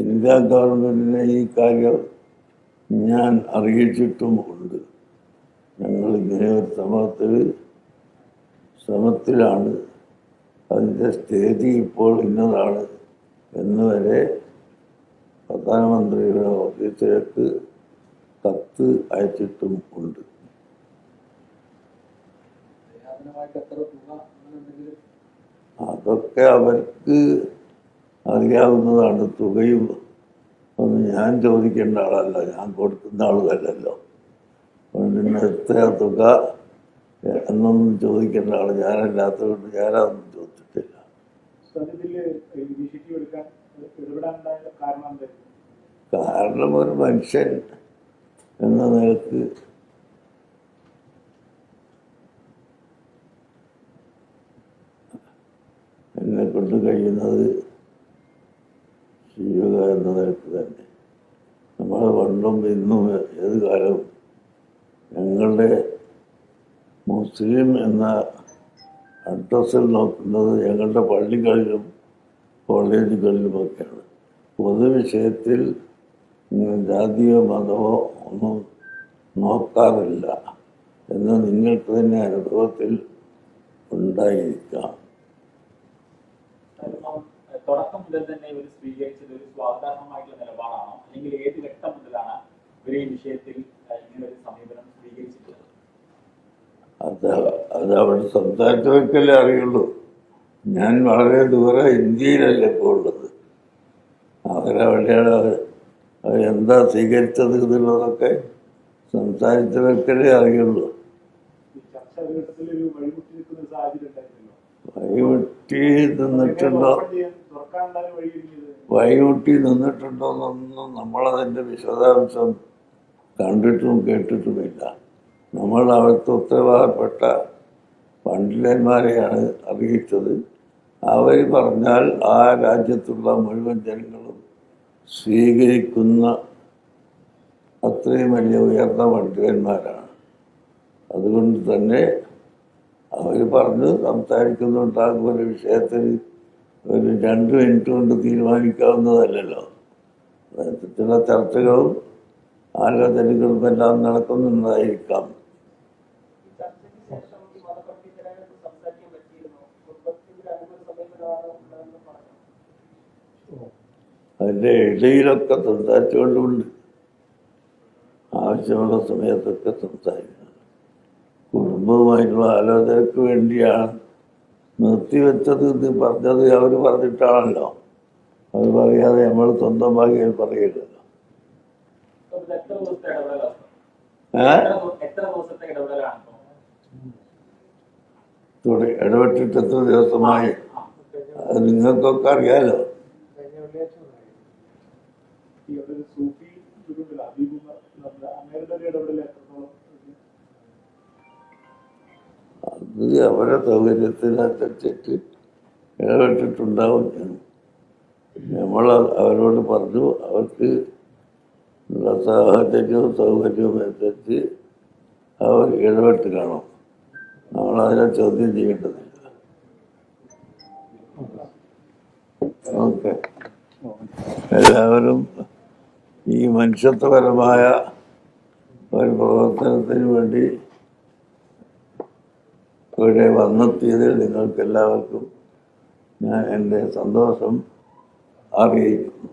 India ഗവൺമെന്റിനെ ഈ കാര്യം ഞാൻ അറിയിച്ചിട്ടും ഉണ്ട്. ഞങ്ങൾ ഇങ്ങനെ ഒരു ശ്രമത്തിൽ ശ്രമത്തിലാണ് അതിന്റെ സ്ഥിതി ഇപ്പോൾ ഇന്നതാണ് എന്ന് വരെ പ്രധാനമന്ത്രിയുടെ ഓഫീസിലേക്ക് കത്ത് അയച്ചിട്ടും ഉണ്ട്. അതൊക്കെ അവർക്ക് അറിയാവുന്നതാണ് തുകയും. ഒന്നും ഞാൻ ചോദിക്കേണ്ട ആളല്ല ഞാൻ കൊടുക്കുന്ന അതുകൊണ്ട് പിന്നെ എത്ര തുക? എന്നൊന്നും ചോദിക്കേണ്ട ആൾ ഞാനല്ലാത്തതുകൊണ്ട് ഞാനതൊന്നും ചോദിച്ചിട്ടില്ല. കാരണം ഒരു മനുഷ്യൻ എന്ന നിലയ്ക്ക് എന്നെ കൊണ്ട് കഴിയുന്നത് എന്ന നിലയ്ക്ക് തന്നെ. നമ്മൾ പണ്ടും ഇന്നും ഏത് കാലവും ഞങ്ങളുടെ മുസ്ലിം എന്ന അഡ്രസ്സിൽ നോക്കുന്നത് ഞങ്ങളുടെ പള്ളികളിലും കോളേജുകളിലുമൊക്കെയാണ് പൊതുവിഷയത്തിൽ ജാതിയോ മതമോ ഒന്നും നോക്കാറില്ല എന്ന് നിങ്ങൾക്ക് തന്നെ അനുഭവത്തിൽ ഉണ്ടായിരിക്കാം. തുടക്കം മുതൽ തന്നെ ഇവർ സ്വീകരിച്ചത് ഒരു സ്വാഗതാർഹമായിട്ടുള്ള നിലപാടാണോ. അല്ലെങ്കിൽ ഏത് ഘട്ടം മുതലാണ് ഇവർ ഈ വിഷയത്തിൽ ഇങ്ങനൊരു ഇങ്ങനെ ഒരു സമീപനം സ്വീകരിച്ചിട്ടുള്ളത്? അത് അത് അവിടെ സംസാരിച്ചവർക്കല്ലേ അറിയുള്ളൂ. ഞാൻ വളരെ ദൂരെ ഇന്ത്യയിലല്ലേ ഇപ്പോൾ ഉള്ളത്. അവരവിടെയാണ് അവർ എന്താ സ്വീകരിച്ചത് എന്നുള്ളതൊക്കെ സംസാരിച്ചവർക്കല്ലേ അറിയുള്ളൂ. വഴിമുട്ടി നിന്നിട്ടുണ്ടോ? ഓപ്പൺ നിന്നിട്ടുണ്ടോന്നൊന്നും നമ്മളതിന്റെ വിശദാംശം കണ്ടിട്ടും കേട്ടിട്ടുമില്ല. നമ്മൾ അവർക്ക് ഉത്തരവാദപ്പെട്ട പണ്ഡിതന്മാരെയാണ് അറിയിച്ചത്. അവർ പറഞ്ഞാൽ ആ രാജ്യത്തുള്ള മുഴുവൻ ജനങ്ങളും സ്വീകരിക്കുന്ന അത്രയും വലിയ ഉയർന്ന പണ്ഡിതന്മാരാണ്. അതുകൊണ്ട് തന്നെ അവർ പറഞ്ഞ് സംസാരിക്കുന്നുണ്ടാകുന്ന വിഷയത്തിൽ. ഒരു രണ്ട് മിനിറ്റ് കൊണ്ട് തീരുമാനിക്കാവുന്നതല്ലല്ലോ. ചില ചർച്ചകളും ആലോചനകളും എല്ലാം പറഞ്ഞു അതിന്റെ ഇടയിലൊക്കെ സംസാരിച്ചുകൊണ്ടുണ്ട് ആവശ്യമുള്ള സമയത്തൊക്കെ സംസാരിക്കണം. കുടുംബവുമായിട്ടുള്ള ആലോചനയ്ക്ക് വേണ്ടിയാണ് നിർത്തിവെച്ചത് ഇത് പറഞ്ഞത് അവർ പറഞ്ഞിട്ടാണല്ലോ. അവർ പറയാതെ നമ്മൾ സ്വന്തം പറയില്ലല്ലോ ഇപ്പൊ? തുട ഇടപെട്ടിട്ട് എത്ര ദിവസമായി? നിങ്ങൾക്കൊക്കെ അറിയാലോ. ഇടപെടൽ എത്രത്തോളം അത് അവരെ സൗകര്യത്തിനനുസരിച്ചിട്ട് ഇടപെട്ടിട്ടുണ്ടാവും. നമ്മൾ അവരോട് പറഞ്ഞു അവർക്ക് സാഹചര്യവും സൗകര്യവും അനുസരിച്ച് അവർ ഇടപെട്ട് കാണും നമ്മളതിനെ ചോദ്യം ചെയ്യേണ്ടതില്ല. ഓക്കെ. എല്ലാവരും ഈ മനുഷ്യത്വപരമായ ഒരു പ്രവർത്തനത്തിന് വേണ്ടി ഇവിടെ വന്നെത്തിയതിൽ നിങ്ങൾക്കെല്ലാവർക്കും ഞാൻ എന്റെ സന്തോഷം അറിയിക്കുന്നു.